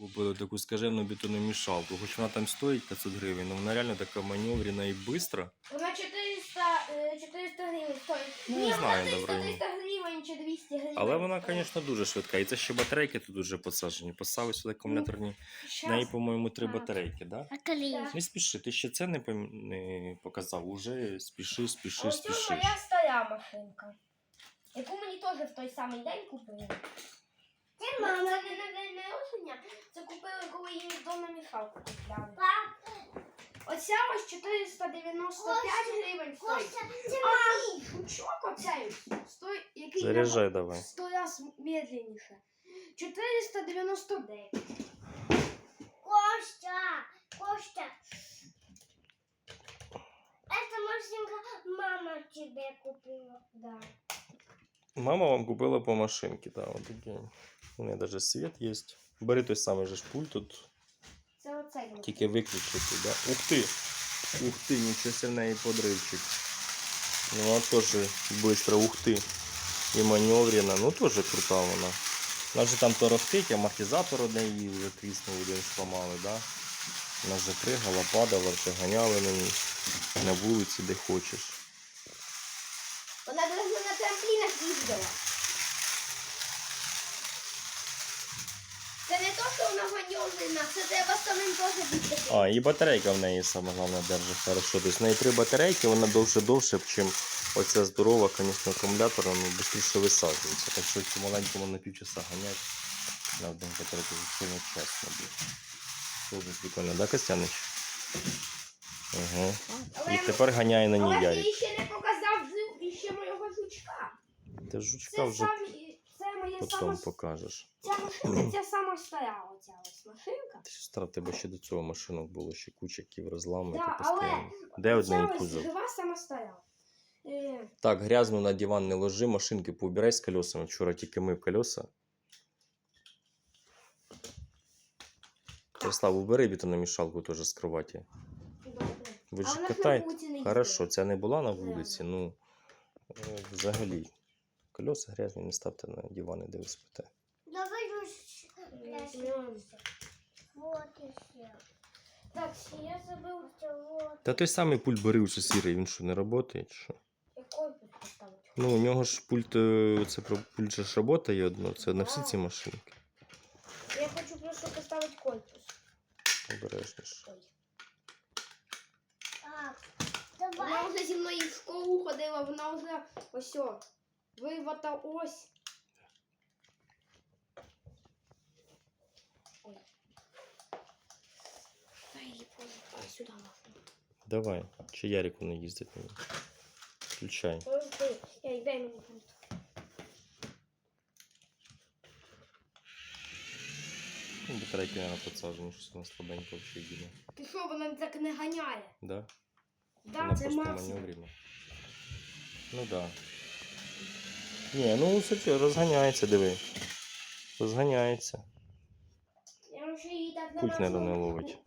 Купили таку скажену бетономішалку. Хоч вона там стоїть 500 гривень, але вона реально така маневрена і бистра. Вона 400, е, 400 гривень стоїть. Ну, не знаю, вона 300, добре. 300 гривень чи 200 гривень. Але вона, звісно, дуже швидка. І це ще батарейки тут вже посаджені. Поставили сюди акумуляторні. В неї, по-моєму, три Так. батарейки, да? Так. Не спіши, ти ще це не, пом- не показав. Уже спіши, спіши, Ось це спішиш. моя стара машинка, яку мені теж в той самий день купили. Це мама не на день народження, це купили, коли її вдома мішалку купляли. Оця ось 495 гривень стоїть. А жучок оцей стоїть, який Заряджай давай. сто раз медленніше. 499. Костя, Костя. Это машинка мама тебе купила. Да. Мама вам купила по машинці, да, от такі. У неї навіть світ є. Бери той самий же ж пульт тут. Це оцей. Тільки виключити, да? Ух ти! Ух ти, нічого себе в неї подривчик. Ну, вона теж швидко, ух ти. І маневрена, ну теж крута вона. Вона вже там торохтить, амортизатор у неї вже тріснув, один зламали, да? Вона вже пригала, падала, вже ганяли на ній на вулиці, де хочеш. Вона навіть на трамплінах. Це не то, що вона маневрена, це треба самим теж бути. А, і батарейка в неї саме головне держить хорошо. Тобто в неї три батарейки, вона довше довше, ніж оця здорова, звісно, акумулятора, ну, швидше висаджується. Так що цю маленькому на півчаса ганять на одному батарейку сильно чесно буде. Дуже прикольно, да, Костянич? Угу. Але, І тепер ганяє на але ній ти Ярик. ще не показав зу- ще моєго жучка. Ти жучка вже потім покажеш. ця сама стара оця ось машинка. Ти в тебе ще до цього машинок було, ще куча які розлами. Да, але. Де одне кузов? жива сама стара. Е, Так, грязно на диван не ложи, машинки поубирай з колесами. Вчора тільки мив колеса. Ярослав, убери бетономішалку теж з кроваті. Ви ж вона катаєте. Хорошо, ця не була на вулиці, ну е, взагалі. Колеса грязні не ставте на дивани, де ви спите. Давай. Вот еще. Так, ще я забив, Вот. Та той самий пульт бери вже сірий, він що не працює чи що? який поставити. Ну, у нього ж пульт, е, це про пульт же ж працює одно, це на всі ці машинки. Я хочу просто поставити корпус. Обережніше. Ой. Так, Вона вже зі мною в школу ходила, вона вже ось о, вивата ось. Ой. Дай її положи. Ой, сюди можна. Давай, чи Ярику не їздить на ній. Включай. Ой, ти. Ей, дай мені пульт. Ну, батарейки, наверное, підсаджені, щось вона слабенько взагалі їде. Ти що, вона так не ганяє? Да? Да, вона це просто максимум. маневрена. Ну да. Ні, ну все розганяється, диви. Розганяється. Я вже її так на Пульт, наверное, не ловить.